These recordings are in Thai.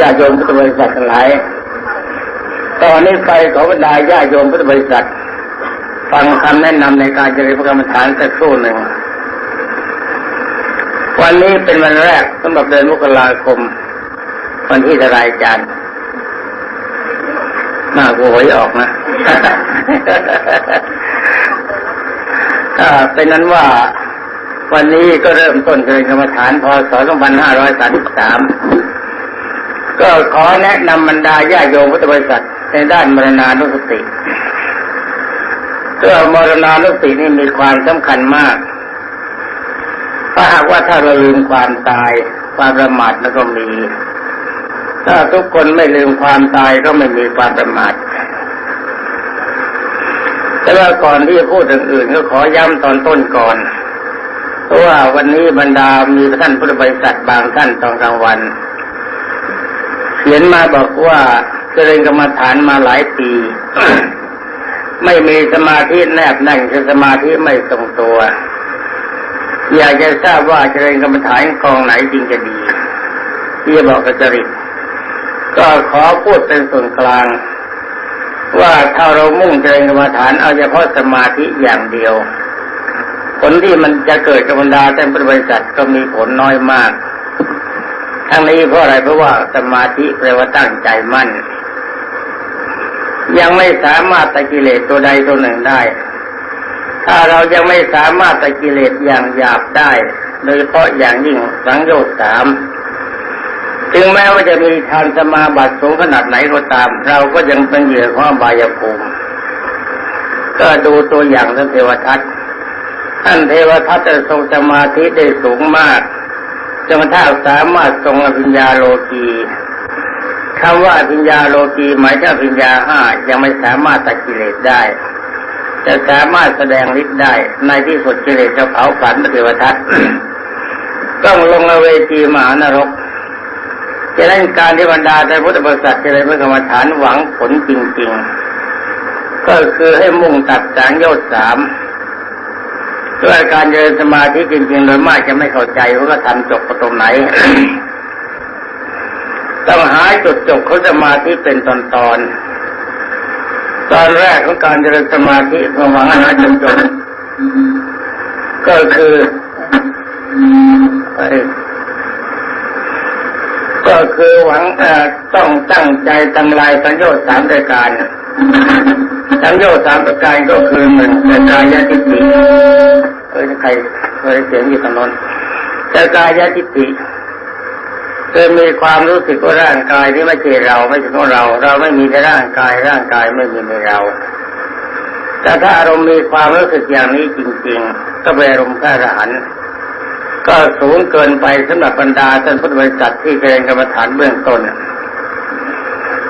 ญาติโยมพุทธบริษัททั้งหลายตอนนี้ไปขอบรรดาญาติโยมพุทธบริษัท ฟังคำแนะนำในการเจริญพระกรรมฐานสักครู่หนึ่ง วันนี้เป็นวันแรกสำหรับเดือนมกราคม วันที่ทรายจันทร์หน้ากูหวยออกนะเป็นนั้นว่าวันนี้ก็เริ่มต้นเจริญกรรมฐานพศ2533 ก็ขอแนะนำบรรดาญาโยมพุทธบริษัทในด้านมรณานุสติก็มรณานุสตินี่มีความสำคัญมากถ้าหากว่าถ้าเราลืมความตาย ความประมาทมันก็มี ถ้าทุกคนไม่ลืมความตายก็ไม่มีความประมาทแต่ว่าก่อนที่จะพูดถึงอื่นก็ขอย้ำตอนต้นก่อนเพราะว่าวันนี้บรรดามีท่านพุทธบริษัทบางท่านตอนกลางวัน ขียนมาบอกว่าเจริญกรรมฐานมาหลายปี ไม่มีสมาธิแนบแน่นคือสมาธิไม่ทรงตัว อยากจะทราบว่าเจริญกรรมฐานกองไหนจริงจะดีที่บอกกระจริตก็ขอพูดเป็นส่วนกลาง ว่าถ้าเรามุ่งเจริญกรรมฐานเอาเฉพาะสมาธิอย่างเดียว ผลที่มันจะเกิดกับบรรดาแต่บริษัทก็มีผลน้อยมาก ทั้งนี้เพราะอะไรเพราะว่าสมาธิแปลว่าตั้งใจมั่น ยังไม่สามารถตะกิเลสตัวใดตัวหนึ่งได้ ถ้าเรายังไม่สามารถตะกิเลสอย่างหยาบได้ โดยเฉพาะอย่างยิ่งสังโยชน์สามถึงแม้ว่าจะมีทานสมาบัติสูงขนาดไหนก็ตาม เราก็ยังเป็นเหยื่อของบายภูมิก็ดูตัวอย่างท่านเทวทัตท่านเทวทัตจะทรงสมาธิได้สูงมาก จนกระทั่งสามารถทรงอภิญญาโลกีคำว่าอภิญญาโลกีหมายถึงอภิญญาห้ายังไม่สามารถตัดกิเลสได้จะสามารถแสดงฤทธิ์ได้ ในที่สุดกิเลสจะเผาผลาญเทวทัตต้องลงเวทีมหานรกจะได้การที่บรรดาแต่พุทธบริษัทจะได้เมื่อกรรมฐานหวังผลจริง ๆ ก็คือให้มุ่งตัดสางยชน์สาม ด้วยการเจริญสมาธิจริงๆโดยมากจะไม่เข้าใจว่าก็ทำจบตรงไหน ต้องหาจุดจบเของสมาธิเป็นตอนตอน ตอนแรกของการเจริญสมาธิเพื่อหวังหาจุดจบก็คือก็คือหวังต้องตั้งใจทำลายสัญญาสามรายการ สัญญาสามประการก็คือหนึ่งแต่กายทิฏฐิเอ้ยใครเคยเสียงอยู่ตรงนั้นแต่กายทิฏฐิคือมีความรู้สึกว่าร่างกายที่ไม่ใช่เราไม่ใช่ของเรา เราไม่มีในร่างกายร่างกายไม่มีในเรา แต่ถ้าอารมณ์มีความรู้สึกอย่างนี้จริง ๆ ก็เป็นอารมณ์ข้ารหันก็สูงเกินไปสำหรับบรรดาท่านพุทธบริษัทที่เจริญกรรมฐานเบื้องต้น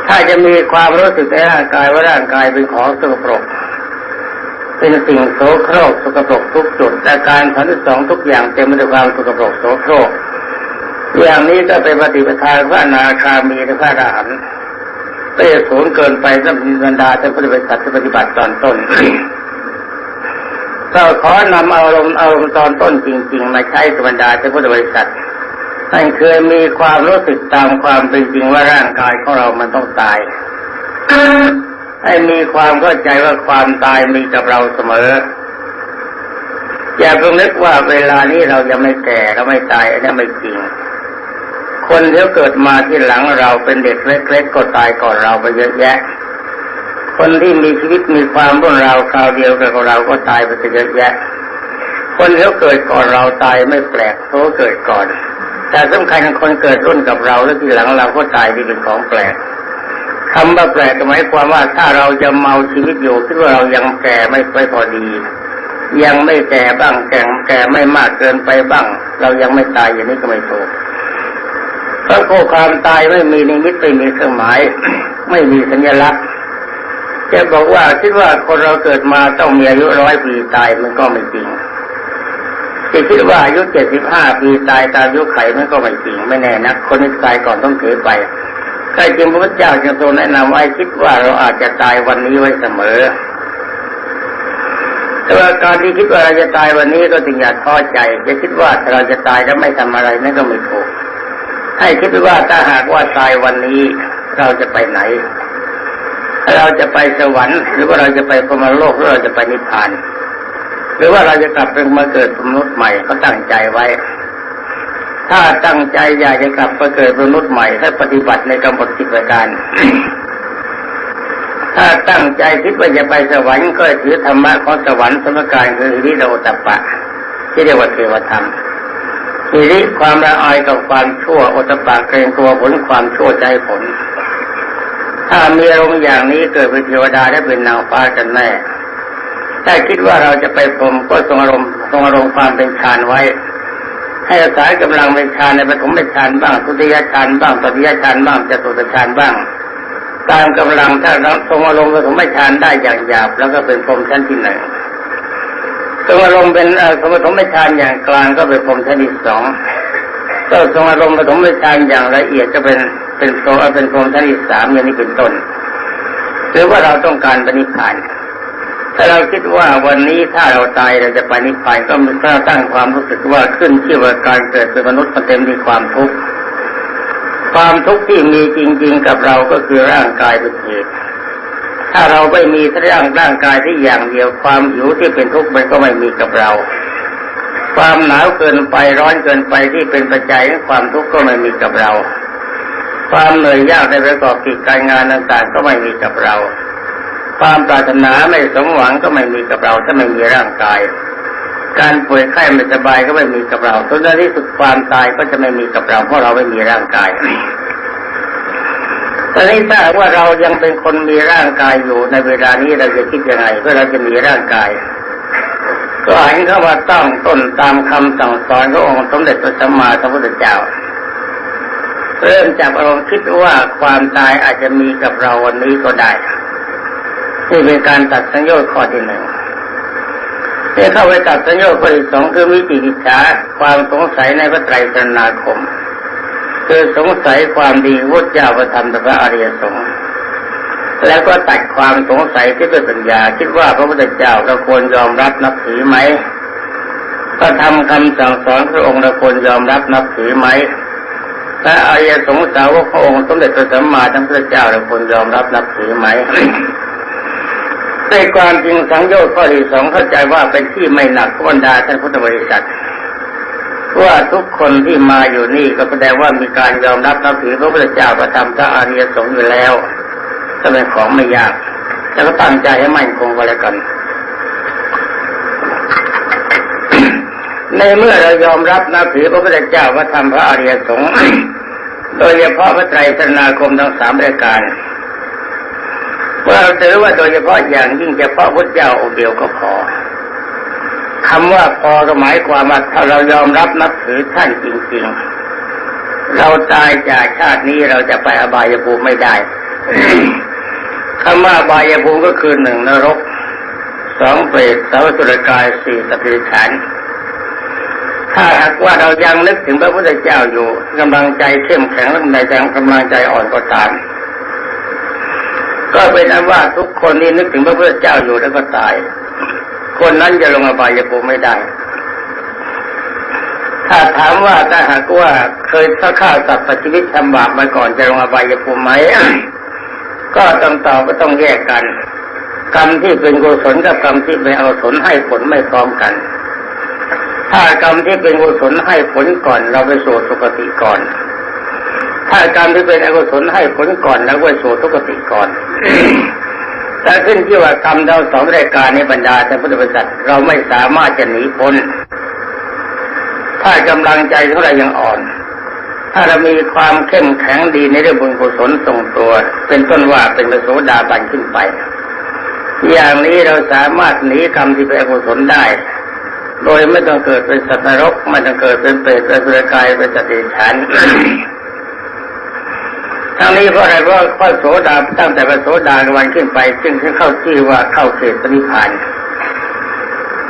ถ้าจะมีความรู้สึกในร่างกายว่าร่างกายเป็นของสกปรก เป็นสิ่งโสโครกสกปรกทุกจุดและการทันสองทุกอย่างเต็มไปด้วยความสกปรกโสโครก อย่างนี้ก็เป็นปฏิปทาพระนาคามีและพระอรหันต์ก็จะสูงเกินไปสำหรับบรรดาท่านพุทธบริษัทที่ปฏิบัติตอนต้นก็ขอนำอารมณ์อารมณ์ตอนต้นจริง ๆ มาใช้กับบรรดาท่านพุทธบริษัท ท่านเคยมีความรู้สึกตามความเป็นจริงว่าร่างกายของเรามันต้องตายให้มีความเข้าใจว่าความตายมีกับเราเสมอ อย่าเพิ่งนึกว่าเวลานี้เรายังไม่แก่เราไม่ตายอันนี้ไม่จริง คนที่เกิดมาที่หลังเราเป็นเด็กเล็กๆก็ตายก่อนเราไปเยอะแยะ คนที่มีชีวิตมีความรุ่นเราคราวเดียวกับเราก็ตายไปเยอะแยะ คนที่เกิดก่อนเราตายไม่แปลกเขาเกิดก่อน แต่สำคัญคนเกิดรุ่นกับเราแล้วทีหลังเราก็ตายที่เป็นของแปลกคำว่าแปลกหมายความว่าถ้าเราจะเมาชีวิตอยู่คิดว่าเรายังแก่ไม่ไปพอดี ยังไม่แก่บ้างแก่แก่ไม่มากเกินไปบ้าง เรายังไม่ตายอย่างนี้ก็ไม่ถูกเพราะโความตายไม่มีนิมิตไม่มีเครื่องหมาย ไม่มีสัญลักษณ์จะบอกว่าคิดว่าคนเราเกิดมาต้องมีอายุร้อยปีตายมันก็ไม่จริง จะคิดว่าอายุเจ็ดสิบห้าปีตายตามอายุไขมันก็ไม่จริงไม่แน่นักคนที่ตายก่อนต้องเสียไปใครจึงพระพุทธเจ้าจึงทรงแนะนำไว้คิดว่าเราอาจจะตายวันนี้ไว้เสมอแต่ว่าการที่คิดว่าเราจะตายวันนี้ก็ถึงอย่าท้อใจจะคิดว่าถ้าเราจะตายแล้วไม่ทำอะไรนั่นก็ไม่ถูกให้คิดว่าถ้าหากว่าตายวันนี้เราจะไปไหน เราจะไปสวรรค์หรือว่าเราจะไปพรมโลกหรือเราจะไปนิพพาน หรือว่าเราจะกลับเป็นมาเกิดมนุษย์ใหม่ก็ตั้งใจไว้ ถ้าตั้งใจอยากจะกลับมาเกิดมนุษย์ใหม่ ถ้าปฏิบัติในกรรมสิบประการ ถ้าตั้งใจคิดว่าจะไปสวรรค์ก็ถือธรรมะของสวรรค์สมการคืออิริโดตปะ ที่เรียกว่าเทวธรรมอิริความละอายกับความชั่วโอตปะเกรงตัวผลความชั่วใจผล ถ้ามีอารมณ์อย่างนี้เกิดเป็นเทวดาได้เป็นนางฟ้ากันแน่ ถ้าคิดว่าเราจะไปพรมก็ทรงอารมณ์ทรงอารมณ์ความเป็นฌานไว้ ให้อาศัยกำลังเป็นฌานในปฐมฌานบ้างทุติยฌานบ้างตติยฌานบ้างจตุตฌานบ้าง ตามกำลังถ้าเราทรงอารมณ์ปฐมฌานได้อย่างหยาบแล้วก็เป็นพรมชั้นที่หนึ่งทรงอารมณ์เป็นเอ่อปฐมฌานอย่างกลางก็เป็นพรมชั้นที่สองก็ทรงอารมณ์ปฐมฌานอย่างละเอียดก็เป็นเป็นโซเป็นพรมชั้นที่สามอย่างนี้เป็นต้นหรือว่าเราต้องการปณิพพาน ถ้าเราคิดว่าวันนี้ถ้าเราตายเราจะไปนิพพานก็มีถ้าตั้งความรู้สึกว่าขึ้นชื่อว่าการเกิดเป็นมนุษย์มันเต็มด้วยความทุกข์ความทุกข์ที่มีจริง ๆ กับเราก็คือร่างกายเป็นเหตุถ้าเราไม่มีร่างร่างกายที่อย่างเดียวความหิวที่เป็นทุกข์มันก็ไม่มีกับเรา ความหนาวเกินไปร้อนเกินไปที่เป็นปัจจัยของความทุกข์ก็ไม่มีกับเรา ความเหนื่อยยากในประกอบกิจการงานต่างๆก็ไม่มีกับเรา ความปรารถนาไม่สมหวังก็ไม่มีกับเราถ้าไม่มีร่างกาย การป่วยไข้ไม่สบายก็ไม่มีกับเราจนในที่สุดความตายก็จะไม่มีกับเราเพราะเราไม่มีร่างกายตอนนี้ถ้าหากว่าเรายังเป็นคนมีร่างกายอยู่ในเวลานี้เราจะคิดยังไงเพื่อเราจะมีร่างกาย ก็หันเข้ามาตั้งต้นตามคำสั่งสอนขององค์สมเด็จพระสัมมาสัมพุทธเจ้า เริ่มจากอารมณ์คิดว่าความตายอาจจะมีกับเราวันนี้ก็ได้ นี่เป็นการตัดสัญญาข้อที่หนึ่งเมื่อเข้าไปตัดสัญญาข้อที่สองคือวิจิกิจฉาความสงสัยในพระไตรสรณาคม คือสงสัยความดีวุฒิเจ้าประธรรมพระอริยสงฆ์แล้วก็ตัดความสงสัยที่เป็นปัญญา คิดว่าพระพุทธเจ้าเราควรยอมรับนับถือไหมก็ทำคำสั่งสอนพระองค์เราควรยอมรับนับถือไหมพระอริยสงฆ์สาวกพระองค์สมเด็จพระสัมมาสัมพุทธเจ้าเราควรยอมรับนับถือไหม ในความจริงสังโยชน์ข้อที่สองเข้าใจว่าเป็นที่ไม่หนักบรรดาท่านพุทธบริษัทว่าทุกคนที่มาอยู่นี่ก็แสดงว่ามีการยอมรับนับถือพระพุทธเจ้าประธรรมพระอริยสงฆ์อยู่แล้วก็เป็นของไม่ยากแล้วก็ตั้งใจให้มั่นคงก็แล้วกัน ในเมื่อเรายอมรับนับถือพระพุทธเจ้าพระธรรมพระอริยสงฆ์โดยเฉพาะพระไตรสรณาคมทั้งสามรายการ ว่าเราถือว่าโดยเฉพาะอย่างยิ่งเฉพาะพุทธเจ้าองค์เดียวก็พอคำว่าพอก็หมายความว่าถ้าเรายอมรับนับถือท่านจริง ๆ เราตายจากชาตินี้เราจะไปอบายภูมิไม่ได้คำว่าอบายภูมิก็คือหนึ่งนรกสองเปรตสาวสุรกายสี่สติฉันถ้าหากว่าเรายังนึกถึงพระพุทธเจ้าอยู่กำลังใจเข้มแข็งและในใจกำลังใจอ่อนก็ตาม ก็เป็นอันว่าทุกคนที่นึกถึงพระพุทธเจ้าอยู่แล้วก็ตาย คนนั้นจะลงอบายภูมิไม่ได้ ถ้าถามว่าถ้าหากว่าเคยถ้าฆ่าสัตว์ชีวิตทำบาปมาก่อนจะลงอบายภูมิไหมก็ต้องตอบก็ต้องแยกกัน กรรมที่เป็นกุศลกับกรรมที่เป็นอกุศลให้ผลไม่พร้อมกัน ถ้ากรรมที่เป็นกุศลให้ผลก่อนเราไปสู่สุคติก่อน ถ้ากรรมที่เป็นอกุศลให้ผลก่อนแล้วไปสู่ทุกติก่อนแต่ขึ้นที่ว่ากรรมเราสองรายการในบรรดาท่านพุทธบริษัทเราไม่สามารถจะหนีพ้น ถ้ากำลังใจของเรายังอ่อน ถ้าเรามีความเข้มแข็งดีในเรื่องบุญกุศลทรงตัว เป็นต้นว่าเป็นพระโสดาบันขึ้นไป อย่างนี้เราสามารถหนีกรรมที่เป็นอกุศลได้ โดยไม่ต้องเกิดเป็นสัตว์นรกไม่ต้องเกิดเป็นเปรตเป็นสุรกายเป็นสติฉัน ทั้งนี้เพราะอะไรเพราะพระโสดาตั้งแต่พระโสดาวันขึ้นไปซึ่งเข้าชื่อว่าเข้าเขตปณิพาน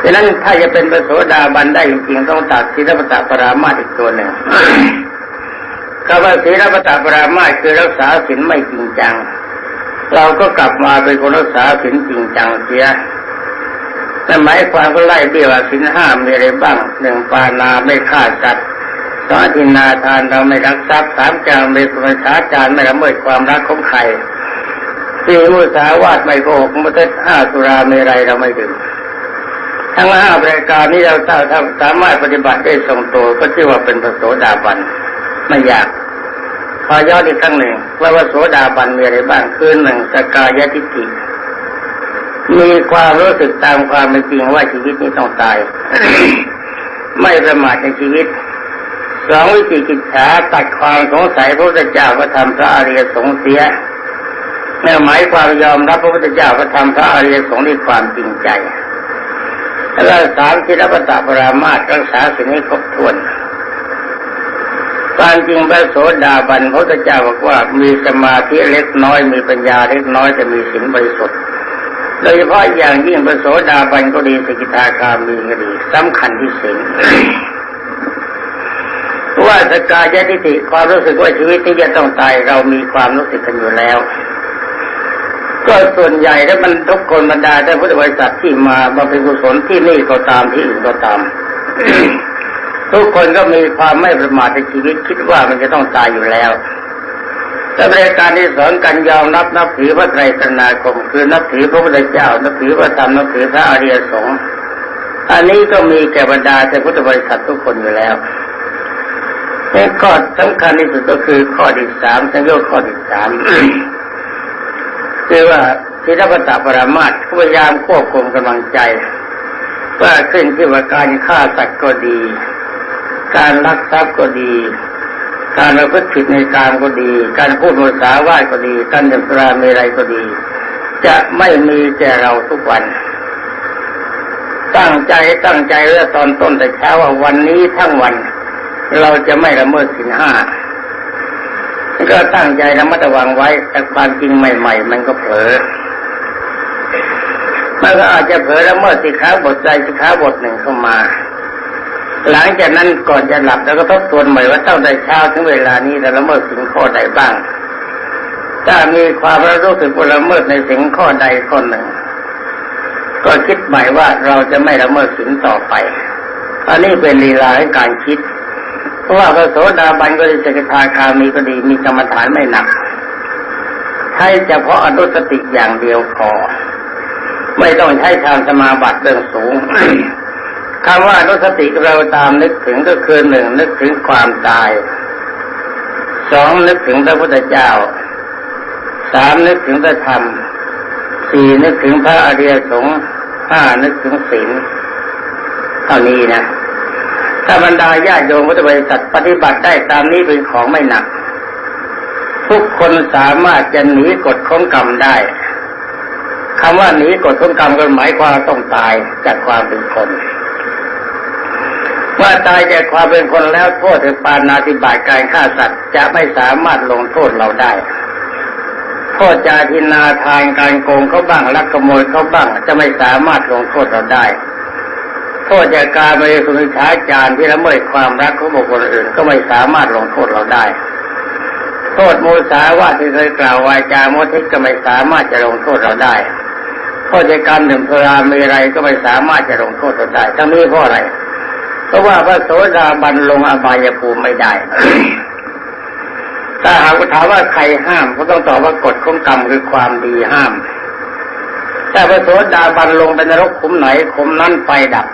ดังนั้นถ้าจะเป็นพระโสดาบันได้จริงๆต้องตัดศีลปตะปรามาอีกตัวหนึ่งคำว่าศีลปตะปรามาคือรักษาศีลไม่จริงจัง เราก็กลับมาเป็นคนรักษาศีลจริงจังเสียแต่หมายความก็ไล่เบี้ยว่าศีลห้ามีอะไรบ้างหนึ่งปานาไม่ฆ่าสัตว์ สองอธินาทานเราไม่รักทรัพย์สามจารไม่สุราจารไม่ละเมิดความรักของใครสี่มุสาวาทไม่โกหกมุตห้าสุราเมรัยเราไม่ดื่มทั้งห้าบริการนี้เราถ้าสามารถปฏิบัติได้ทรงตัวก็ชื่อว่าเป็นพระโสดาบันไม่ยากขอย้อนอีกครั้งหนึ่งว่าพระโสดาบันมีอะไรบ้างคือหนึ่งสกายทิฏฐิมีความรู้สึกตามความเป็นจริงว่าชีวิตนี้ต้องตาย ไม่ประมาทในชีวิต สองวิจิกิจฉาตัดความสงสัยพระพุทธเจ้าก็ทำพระอริยสงฆ์เสียเนี่ยหมายความยอมรับพระพุทธเจ้าก็ทำพระอริยสงฆ์ด้วยความจริงใจแล้วสามที่รับประตปรามาตรักษาสิ่งนี้ครบถ้วนความจริงพระโสดาบันพระพุทธเจ้าบอกว่ามีสมาธิเล็กน้อยมีปัญญาเล็กน้อยจะมีศีลบริสุทธิ์โดยเฉพาะอย่างยิ่งพระโสดาบันก็ดีสกิทาคามีก็ดีสำคัญที่ศีล ว่าสกายทิฏฐิความรู้สึกว่าชีวิตที่จะต้องตายเรามีความรู้สึกกันอยู่แล้ว ก็ส่วนใหญ่แล้วมันทุกคนบรรดาแต่พุทธบริษัทที่มาบำเพ็ญกุศลที่นี่ก็ตามที่อื่นก็ตาม ทุกคนก็มีความไม่ประมาทในชีวิตคิดว่ามันจะต้องตายอยู่แล้วแต่รายการที่สอนกันยอมรับนับถือพระไตรสนาคม คือนับถือพระพุทธเจ้า นับถือพระธรรมนับถือพระอริยสงฆ์อันนี้ก็มีแก่บรรดาแต่พุทธบริษัททุกคนอยู่แล้ว แต่ข้อสำคัญที่สุดก็คือข้อที่สามสังโยชน์ข้อที่สามคือว่าทิฏฐปตปรามาตพยายามควบคุมกำลังใจว่าขึ้นที่ว่าการฆ่าสัตว์ก็ดี การลักทรัพย์ก็ดี การประพฤติผิดในการก็ดี การพูดภาษาวาก็ดี การดื่มสุราเมรัยก็ดี จะไม่มีแก่เราทุกวัน ตั้งใจตั้งใจเรื่องตอนต้นแต่เช้าว่าวันนี้ทั้งวัน เราจะไม่ละเมิดสินห้าก็ตั้งใจระมัดระวังไว้ แต่ความจริงใหม่ ๆ มันก็เผลอมันก็อาจจะเผลอละเมิดสิขาบทใจสิขาบทหนึ่งเข้ามา หลังจากนั้นก่อนจะหลับแล้วก็ทบทวนใหม่ว่าตั้งแต่เช้าถึงเวลานี้เราละเมิดสิ่งข้อใดบ้าง ถ้ามีความรู้สึกว่าละเมิดในสิ่งข้อใดข้อหนึ่ง ก็คิดใหม่ว่าเราจะไม่ละเมิดสิ่งต่อไปอันนี้เป็นลีลาให้การคิด เพราะว่าพระโสดาบันก็ดีสกิทาคามีก็ดีมีกรรมฐานไม่หนักใช้เฉพาะอนุสติอย่างเดียวพอไม่ต้องใช้ทางสมาบัติเรื่องสูงคำว่าอนุสติเราตามนึกถึงก็คือหนึ่งนึกถึงความตายสองนึกถึงพระพุทธเจ้าสามนึกถึงพระธรรมสี่นึกถึงพระอริยสงฆ์ห้านึกถึงศีลเท่านี้นะ ถ้าบรรดาญาติโยมพุทธบริษัทปฏิบัติได้ตามนี้เป็นของไม่หนัก ทุกคนสามารถจะหนีกฎของกรรมได้คำว่าหนีกฎของกรรมก็หมายความต้องตายจากความเป็นคนว่าตายจากความเป็นคนแล้วโทษในปานาธิบาตการฆ่าสัตว์ จะไม่สามารถลงโทษเราได้ โทษจาทินาทานการโกงเขาบ้างลักขโมยเขาบ้างจะไม่สามารถลงโทษเราได้ โทษจากการไม่สุนิชาจารที่ละเมิดความรักของบุคคลอื่น ก็ไม่สามารถลงโทษเราได้ โทษโมสาว่าที่เคยกล่าววาจาโมทิก็ไม่สามารถจะลงโทษเราได้โทษจากการดื่มสุรามีอะไรก็ไม่สามารถจะลงโทษเราได้ ทั้งนี้เพราะอะไร เพราะว่าพระโสดาบันลงอบายภูมิไม่ได้ถ้าหากถามว่าใครห้ามก็ต้องตอบว่ากฎของกรรมคือความดีห้าม แต่พระโสดาบันลงเป็นนรกขุมไหนขุมนั้นไฟดับ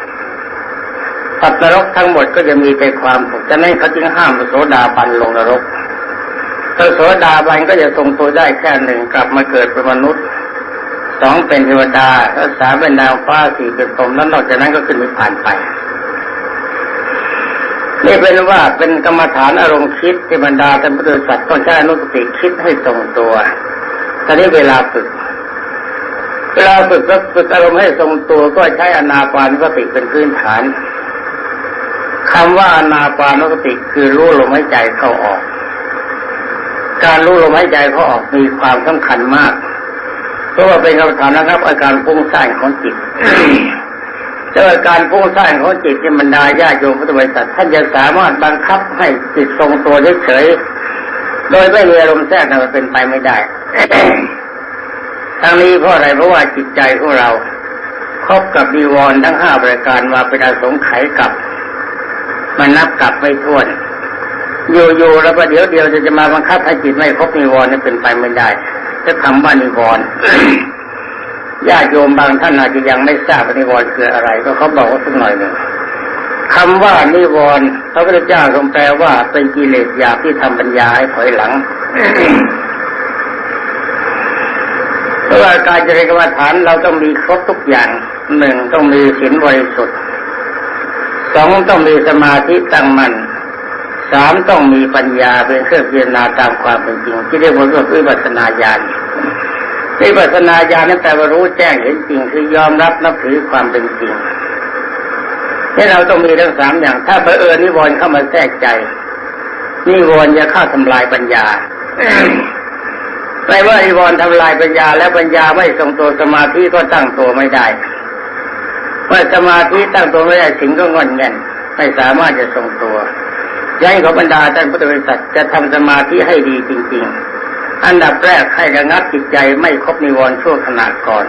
สัตว์นรกทั้งหมดก็จะมีแต่ความสุขฉะนั้นเขาจึงห้ามพระโสดาบันลงนรกพระโสดาบันก็จะทรงตัวได้แค่หนึ่งกลับมาเกิดเป็นมนุษย์สองเป็นเทวดาแล้วสามเป็นดาวฟ้าสี่เป็นพรหมแล้วนอกจากนั้นก็ขึ้นนิพพานไปนี่เป็นว่าเป็นกรรมฐานอารมณ์คิดที่บรรดาท่านพุทธสัตว์ต้องใช้อนุสติคิดให้ตรงตัวตอนนี้เวลาฝึกเวลาฝึกก็ฝึกอารมณ์ให้ทรงตัวก็ใช้อนาปานสติเป็นพื้นฐาน คำว่าอนาปานสติคือรู้ลมหายใจเข้าออก การรู้ลมหายใจเข้าออกมีความสำคัญมาก เพราะว่าเป็นคำถามนะครับ อาการฟุ้งซ่านของจิตแต่ว่าการฟุ้งซ่านของจิตที่บรรดาญาโยมพุทธบริษัทท่านจะสามารถบังคับให้จิตทรงตัวเฉยโดยไม่มีอารมณ์แทรกนั้นเป็นไปไม่ได้ทั้งนี้เพราะอะไรเพราะว่าจิตใจของเราครบกับดีวรทั้งห้าประการมาเป็นอสงไขยกับ มันนับกลับไม่ถ้วนอยู่ๆแล้วก็เดี๋ยวเดียวจะจะมาบังคับให้จิตไม่ครบนิวรณ์นี่เป็นไปไม่ได้จะคำว่านิวรณ์ญาติโยมบางท่านอาจจะยังไม่ทราบนิวรณ์คืออะไร ก็เขาบอกว่าสักหน่อยหนึ่งคำว่านิวรณ์พระพุทธเจ้าทรงแปลว่าเป็นกิเลสหยาบที่ทำปัญญาให้ถอยหลังเพราะว่าการเจริญกรรมฐานเราต้องมีครบทุกอย่างหนึ่งต้องมีศีลบริสุทธิ์ สองต้องมีสมาธิตั้งมั่นสามต้องมีปัญญาเป็นเครื่องพิจารณาตามความเป็นจริง ที่เรียกว่าเรื่องวิปัสนาญาณวิปัสนาญาณนั้นแปลว่ารู้แจ้งเห็นจริงคือยอมรับนับถือความเป็นจริงที่เราต้องมีทั้งสามอย่าง ถ้าเผอิญนิวรณ์เข้ามาแทรกใจนิวรณ์จะเข้าทำลายปัญญาแปลว่านิวรณ์ทำลายปัญญา แล้วปัญญาไม่ทรงตัวสมาธิก็ตั้งตัวไม่ได้ เมื่อสมาธิตั้งตัวไม่ได้สิ่งก็งอนเงันไม่สามารถจะทรงตัวย้ายขอบรรดาท่านพุทธบริษัทจะทำสมาธิให้ดีจริง ๆ อันดับแรกให้ระงับจิตใจไม่ครบนิวรณ์ชั่วขณะก่อน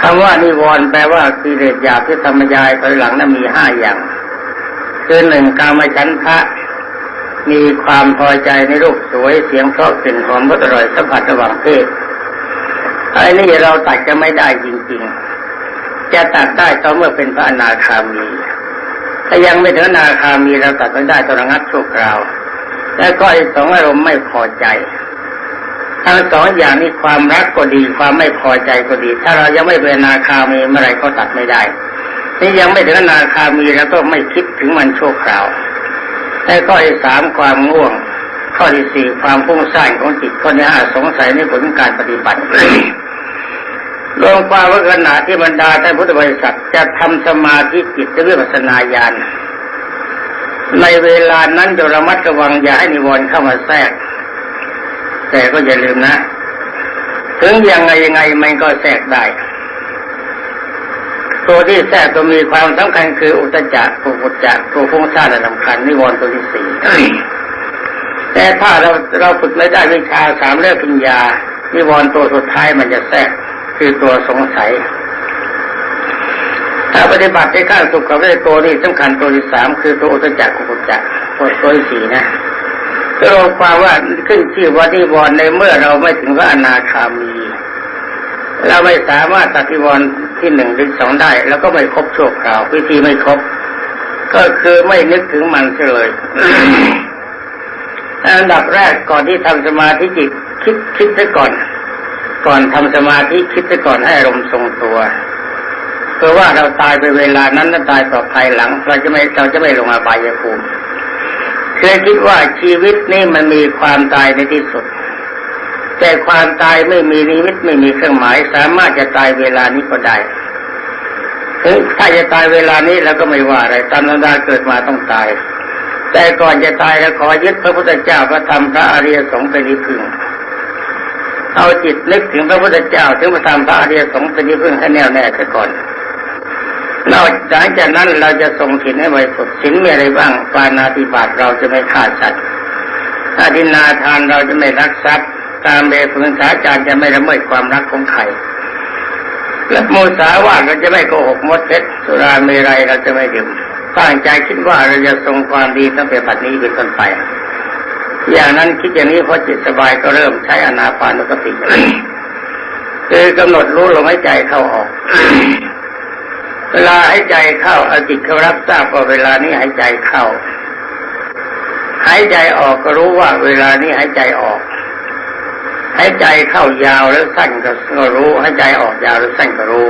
คำว่านิวรณ์แปลว่ากิเลสหยาบที่ธรรมยายภายหลังนั้นมีห้าอย่าง คือหนึ่งกามฉันทะ มีความพอใจในรูปสวยเสียงเพราะกลิ่นหอมรสอร่อยสัมผัสระหว่างเพศไอ้นี่เราตัดจะไม่ได้จริงๆ จะตัดได้ต่อเมื่อเป็นพระอนาคามีถ้ายังไม่ถึงอนาคามีเราตัดไม่ได้ต้องระงับชั่วคราว แล้วก็อีกสองอารมณ์ไม่พอใจทั้งสองอย่างนี้ความรักก็ดีความไม่พอใจก็ดี ถ้าเรายังไม่เป็นอนาคามีเมื่อไรก็ตัดไม่ได้นี่ยังไม่ถึงอนาคามีแล้วก็ไม่คิดถึงมันชั่วคราวแล้วข้อที่สามความง่วง ข้อที่สี่ความฟุ้งซ่านของจิตข้อที่ห้าสงสัยในผลการปฏิบัติ รวมความว่าขณะที่บรรดาท่านพุทธบริษัทจะทำสมาธิจิตเรียกว่าสนาญาณในเวลานั้นจะระมัดระวังอย่าให้นิวรณ์เข้ามาแทรก แต่ก็อย่าลืมนะ ถึงยังไงยังไงมันก็แทรกได้ ตัวที่แทรกตัวมีความสำคัญคืออุตจักตัวอุตจักตัวฟุ้งซ่านและสำคัญนิวรณ์ตัวที่สี่แต่ถ้าเราเราฝึกไม่ได้วิชาสามเรื่องปัญญานิวรณ์ตัวสุดท้ายมันจะแทรก คือตัวสงสัย ถ้าปฏิบัติได้ขั้นสุขกับได้ตัวนี้สำคัญตัวที่สามคือตัวอุตจักกุจจักตัวตัวที่สี่นะก็รวมความว่าขึ้นชื่ว่านิวรณ์ในเมื่อเราไม่ถึงพระอนาคามี เราไม่สามารถตัดนิวรณ์ที่หนึ่งหรือสองได้ แล้วก็ไม่ครบชั่วคราววิธีไม่ครบ ก็คือไม่นึกถึงมันเสียเลยอันดับแรกก่อนที่ทำสมาธิจิตคิดคิดซะก่อน ก่อนทำสมาธิคิดซะก่อนให้อารมณ์ทรงตัวเพราะว่าเราตายไปเวลานั้นแล้วตายต่อภายหลัง เราจะไม่เราจะไม่ลงอาบายภูมิเคยคิดว่าชีวิตนี่มันมีความตายในที่สุด แต่ความตายไม่มีนิมิตไม่มีเครื่องหมาย สามารถจะตายเวลานี้ก็ได้ถึงถ้าจะตายเวลานี้เราก็ไม่ว่าอะไรตามธรรมดาเกิดมาต้องตาย แต่ก่อนจะตายแล้วขอยึดพระพุทธเจ้าพระธรรมพระอริยสงฆ์เป็นที่พึ่ง เอาจิตนึกถึงพระพุทธเจ้าถึงพระธรรมพระอริยสงฆ์เป็นที่พึ่งให้แน่วแน่ซะก่อนนอกจากนั้นเราจะทรงศีลให้บริสุทธิ์ศีลมีอะไรบ้าง ปานาติบาตเราจะไม่ฆ่าสัตว์อาดินาทานเราจะไม่รักทรัพย์ ตามเบฝึงสาจารจะไม่ละเมิดความรักของใครและโมสาวาเราจะไม่โกหกมดเท็จสุราเมรัยเราจะไม่ดื่มตั้งใจคิดว่าเราจะทรงความดีตั้งแต่ปัจนี้เป็นต้นไป อย่างนั้นคิดอย่างนี้พอจิตสบายก็เริ่มใช้อนาปานุสติคือกำหนดรู้ลมหายใจเข้าออก เวลาหายใจเข้าเอาจิตเขารับทราบว่าเวลานี้หายใจเข้า หายใจออกก็รู้ว่าเวลานี้หายใจออก หายใจเข้ายาวแล้วสั้นก็รู้ หายใจออกยาวหรือสั้นก็รู้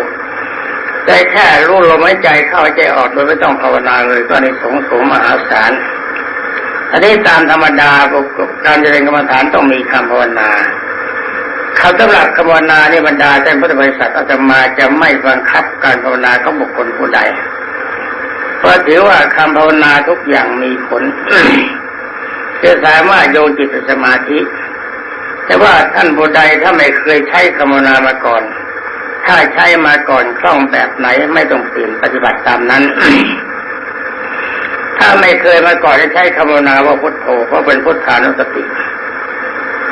แต่แค่รู้ลมหายใจเข้าหายใจออกโดยไม่ต้องภาวนาเลยก็ในสงสมมหาศาล อันนี้ตามธรรมดาการเจริญกรรมฐานต้องมีคำภาวนาคำสำหรับคำภาวนาเนี่บรรดาท่านพุทธบริษัทอาตมาจะไม่บังคับการภาวนาของบุคคลผู้ใด เพราะถือว่าคำภาวนาทุกอย่างมีผลจะสามารถโยงจิตสมาธิ แต่ว่าท่านผู้ใดถ้าไม่เคยใช้คำภาวนามาก่อน ถ้าใช้มาก่อนคล่องแบบไหนไม่ต้องเปลี่ยนปฏิบัติตามนั้น ถ้าไม่เคยมาก่อนจะใช้คำภาวนาว่าพุทโธเพราะเป็นพุทธานุสติ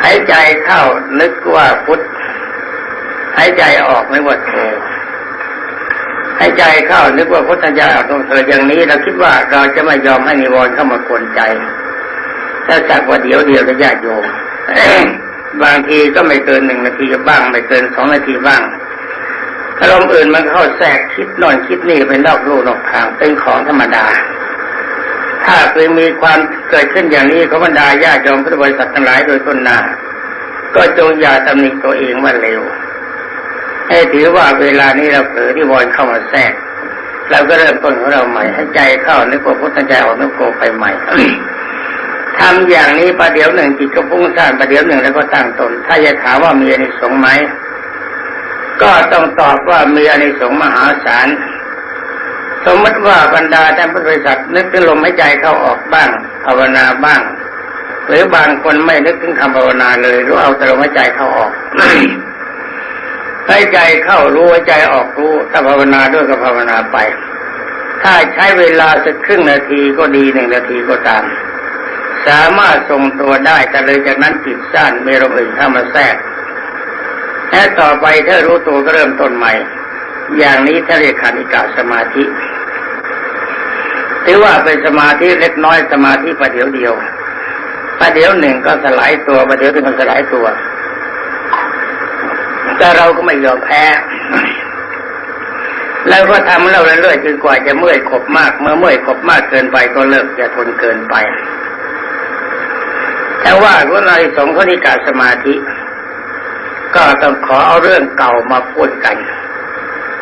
หายใจเข้านึกว่าพุทธหายใจออกไม่ว่าโธหายใจเข้านึกว่าพุทธเจ้าตรงเธออย่างนี้เราคิดว่าเราจะไม่ยอมให้นิวรณ์เข้ามากวนใจถ้าสักว่าเดี๋ยวเดียวจะญาติโยมบางทีก็ไม่เกินหนึ่งนาทีบ้าง ไม่เกินสองนาทีบ้างอารมณ์อื่นมันเข้าแทรกคิดนอนคิดนี่เป็นนอกรูนอกทางเป็นของธรรมดา ถ้าเคยมีความเกิดขึ้นอย่างนี้เขาบรรดาญาติโยมพุทธบริษัททั้งหลายโดยต้นหน้า ก็จงอย่าตำหนิตัวเองว่าเร็ว ให้ถือว่าเวลานี้เราเผลอที่วอนเข้ามาแทรกเราก็เริ่มต้นของเราใหม่ให้ใจเข้านึกว่าพุทธใจออกนึกโกไปใหม่ทำอย่างนี้ประเดี๋ยวหนึ่งจิตก็พุ่งสร้างประเดี๋ยวหนึ่งแล้วก็ตั้งตน ถ้าจะถามว่ามีอานิสงส์ไหมก็ต้องตอบว่ามีอานิสงส์มหาศาล สมมติว่าบรรดาท่านบริษัทนึกถึงลมหายใจเข้าออกบ้างภาวนาบ้าง หรือบางคนไม่นึกถึงคำภาวนาเลยรู้เอาแต่ลมหายใจเข้าออกหายใจเข้ารู้ใจออกรู้ถ้าภาวนาด้วยก็ภาวนาไป ถ้าใช้เวลาสักครึ่งนาทีก็ดีหนึ่งนาทีก็ตาม สามารถทรงตัวได้แต่เลยจากนั้นจิตสั้นไม่ลมอื่นเข้ามาแทรกและต่อไปถ้ารู้ตัวก็เริ่มต้นใหม่ อย่างนี้ถ้าเรียกขันิกาสมาธิ ถือว่าเป็นสมาธิเล็กน้อยสมาธิประเดี๋ยวเดียวประเดี๋ยวหนึ่งก็สลายตัวประเดี๋ยวหนึ่งก็สลายตัว แต่เราก็ไม่ยอมแพ้ แล้วก็ทำเราเรื่อยๆจนกว่าจะเมื่อยขบมาก เมื่อเมื่อยขบมากเกินไปก็เลิกจะทนเกินไป แต่ว่าคนในสงฆ์คณิกาสมาธิ ก็ต้องขอเอาเรื่องเก่ามาพูดกัน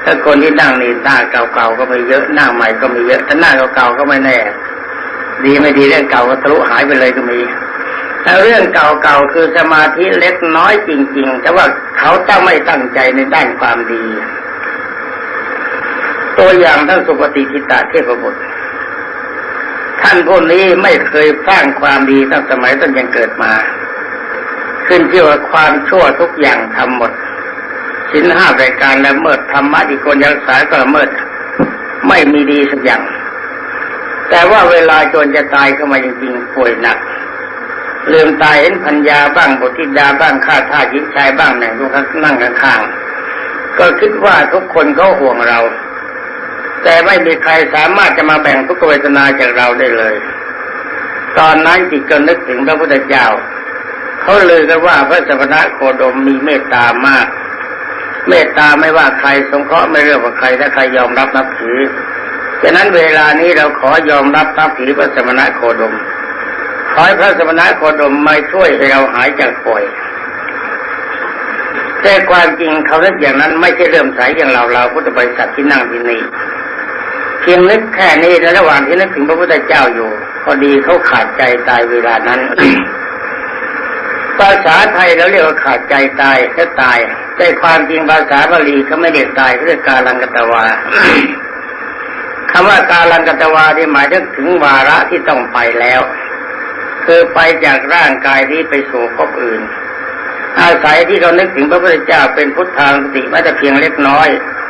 ถ้าคนที่นั่งนี่หน้าเก่าๆก็ไม่เยอะหน้าใหม่ก็ไม่เยอะถ้าหน้าเก่าๆก็ไม่แน่ ดีไม่ดีเรื่องเก่าก็ทะลุหายไปเลยก็มีแต่เรื่องเก่าๆคือสมาธิเล็กน้อยจริง ๆ แต่ว่าเขาตั้งไม่ตั้งใจในด้านความดี ตัวอย่างท่านสุปฏิทิตาเทพบุตรท่านพวกนี้ไม่เคยสร้างความดีตั้งสมัยต้นยังเกิดมา ขึ้นชื่อว่าความชั่วทุกอย่างทำหมด สินห้ารายการละเมิดธรรมะที่คนยังรักษาก็ละเมิด ไม่มีดีสักอย่าง แต่ว่าเวลาจนจะตายเข้ามาจริงๆป่วยหนักลืมตายเห็นพัญญาบ้างบุตริดาบ้างข้าทาสหญิงชายบ้างเนี่ยทุกท่านนั่งข้างๆก็คิดว่าทุกคนเขาห่วงเรา แต่ไม่มีใครสามารถจะมาแบ่งทุกเวทนาจากเราได้เลย ตอนนั้นจิตก็นึกถึงพระพุทธเจ้าเขาเลยกันว่าพระสมณะโคดมมีเมตตามาก เมตตาไม่ว่าใครสงเคราะห์ไม่เลือกว่าใครถ้าใครยอมรับนับถือฉะนั้นเวลานี้เราขอยอมรับนับถือพระสมณะโคดมขอให้พระสมณะโคดมมาช่วยให้เราหายจากป่วยแต่ความจริงเขาเลือกอย่างนั้นไม่ใช่เริ่มสายอย่างเราเราพุทธบริษัทที่นั่งที่นี่เพียงนึกแค่นี้ในระหว่างที่นึกถึงพระพุทธเจ้าอยู่พอดีเขาขาดใจตายเวลานั้น ภาษาไทยเราเรียกว่าขาดใจตายแค่ตาย แต่ความจริงภาษาบาลีเขาไม่เรียกตายเขาเรียกกาลังกตวาคำว่ากาลังกตวาที่หมายถึงวาระที่ต้องไปแล้ว คือไปจากร่างกายนี้ไปสู่ภพอื่น อาศัยที่เรานึกถึงพระพุทธเจ้าเป็นพุทธทางสติแม้แต่เพียงเล็กน้อย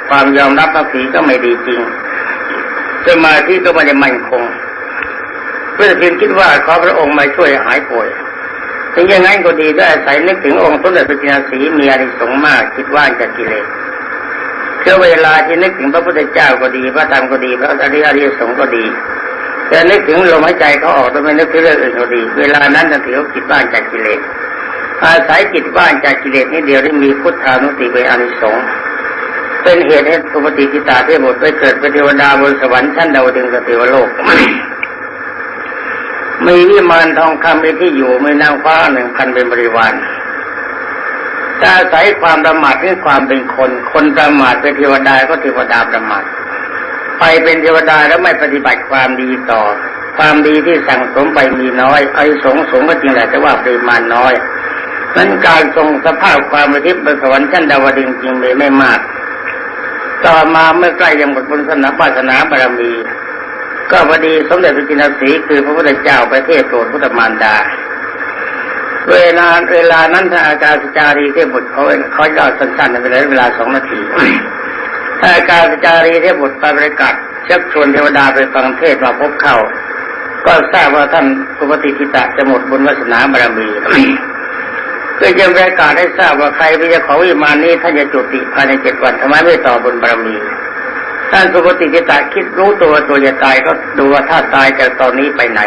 ความยอมรับนับถือก็ไม่ดีจริงสมาธิก็ไม่ได้มั่นคงเพื่อเพียงคิดว่าขอพระองค์มาช่วยหายป่วย ถึงอย่างนั้นก็ดีด้วยอาศัยนึกถึงองค์สมเด็จพระจินสีมีอานิสงมากคิดว่าจะกิเลสคือเวลาที่นึกถึงพระพุทธเจ้าก็ดี พระธรรมก็ดี พระอริยอริยสงฆ์ก็ดีแต่นึกถึงลมหายใจเขาออกโดยไม่นึกถึงเรื่องอื่นก็ดี เวลานั้นจะถือว่าจิตว่างจากกิเลสอาศัยจิตว่างจากกิเลสนี่เดียวที่มีพุทธานุติเป็นอานิสงส์เป็นเหตุให้สุปฏิกิตาเทพบุตรไปเกิดเป็นเทวดาบนสวรรค์ชั้นดาวดึงสเทวโลก มีวิมานทองคำเป็นที่อยู่มีนางฟ้าหนึ่งพันเป็นบริวารจะอาศัยความประมาทคือความเป็นคน คนประมาทเป็นเทวดาก็เทวดาประมาทไปเป็นเทวดาแล้วไม่ปฏิบัติความดีต่อ ความดีที่สั่งสมไปมีน้อยไอ้สงสงก็จริงแหละแต่ว่าปริมาณน้อยนั้นการทรงสภาพความประทิบบนสวรรค์ชั้นดาวดึงจริงเลยไม่มาก ต่อมาเมื่อใกล้ยังหมดบุญสนาปาสนาบารมี ก็พอดีสมเด็จพระจินสีคือพระพุทธเจ้าไปเทศโปรดพุทธมารดา เวลาเวลานั้นถ้าอาการสจารีเทพบุตรเขาเขาย่อสั้นๆไปเลยเวลาสองนาทีถ้าอาการสจารีเทพบุตรไปประกาศชักชวนเทวดาไปฟังเทศมาพบเข้า ก็ทราบว่าท่านสุปฏิทิตะจะหมดบุญวาสนาบารมีก็ยังประกาศให้ทราบว่าใครเป็นเจ้าของวิมานนี้ท่านจะจุติภายในเจ็ดวันทำไมไม่ต่อบนบารมี ท่านสุปฏิจิตาคิดรู้ตัวตัวจะตายก็ดูว่าถ้าตายจากตอนนี้ไปไหน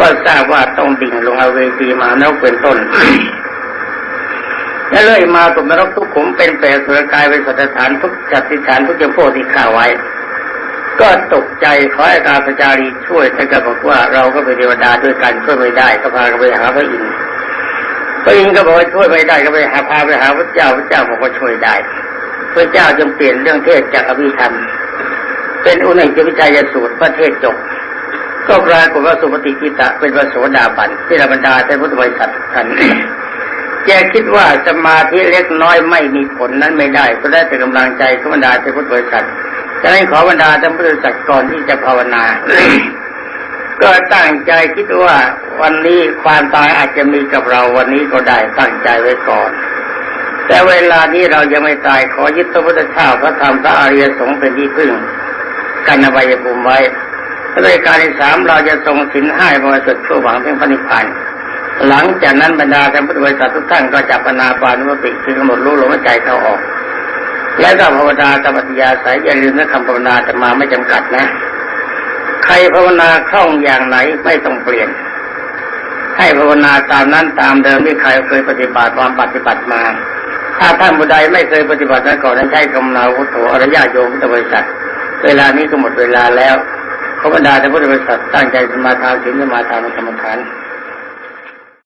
ก็ทราบว่าต้องดิ่งลงอเวจีมานรกเป็นต้นและเลยมาตกนรกทุกขุมเป็นเปรสุรกายเป็นสัตว์ฐานทุกจัดสิฐานทุกจำพวกที่ข้าไว้ ก็ตกใจขอให้การพระจารีช่วยแต่ก็บอกว่าเราก็เป็นเทวดาด้วยกันช่วยไม่ได้ก็พากันไปหาพระอินทร์พระอินทร์ก็บอกว่าช่วยไม่ได้ก็ไปหาพาไปหาพระเจ้าพระเจ้าบอกว่าช่วยได้ พระเจ้าจึงเปลี่ยนเรื่องเทศจากอภิธรรม เป็นอุณหิวิจัยสูตรประเทศจบ ก็ปรากฏว่าสุปฏิกิตะเป็นพระโสดาบันที่เราบรรดาแต่พุทธบริษัทท่านแกคิดว่าสมาธิเล็กน้อยไม่มีผลนั้นไม่ได้ก็ได้แต่กำลังใจของบรรดาแต่พุทธบริษัทจะให้ขอบรรดาแต่พุทธบริษัทก่อนที่จะภาวนาก็ตั้งใจคิดว่าวันนี้ความตายอาจจะมีกับเราวันนี้ก็ได้ตั้งใจไว้ก่อน แต่เวลานี้เรายังไม่ตายขอยึดพระพุทธเจ้าพระธรรมพระอริยสงฆ์เป็นที่พึ่ง กันอวัยภูมิไว้รายการที่สามเราจะทรงสินให้บริสุทธิ์เพื่อหวังเพียงพระนิพพานหลังจากนั้นบรรดาท่านพุทธบริษัททุกท่านก็จะปนาปานุสติคือกำหนดรู้ลมหายใจเข้าออก และก็ภาวนาตปฏิยาสายอย่าลืมนะคำภาวนาจะมาไม่จำกัดนะ ใครภาวนาคล่องอย่างไหนไม่ต้องเปลี่ยน ให้ภาวนาตามนั้นตามเดิมที่ใครเคยปฏิบัติความปฏิบัติมา ถ้าท่านบุใดไม่เคยปฏิบัตินั้นก่อนนั้นใช้กำนาพุทโธอริยะโยมพุทธบริษัทเวลานี้ก็หมดเวลาแล้วขอบรรดาท่านพุทธบริษัทตั้งใจสมาทานศีลสมาทานกรรมฐาน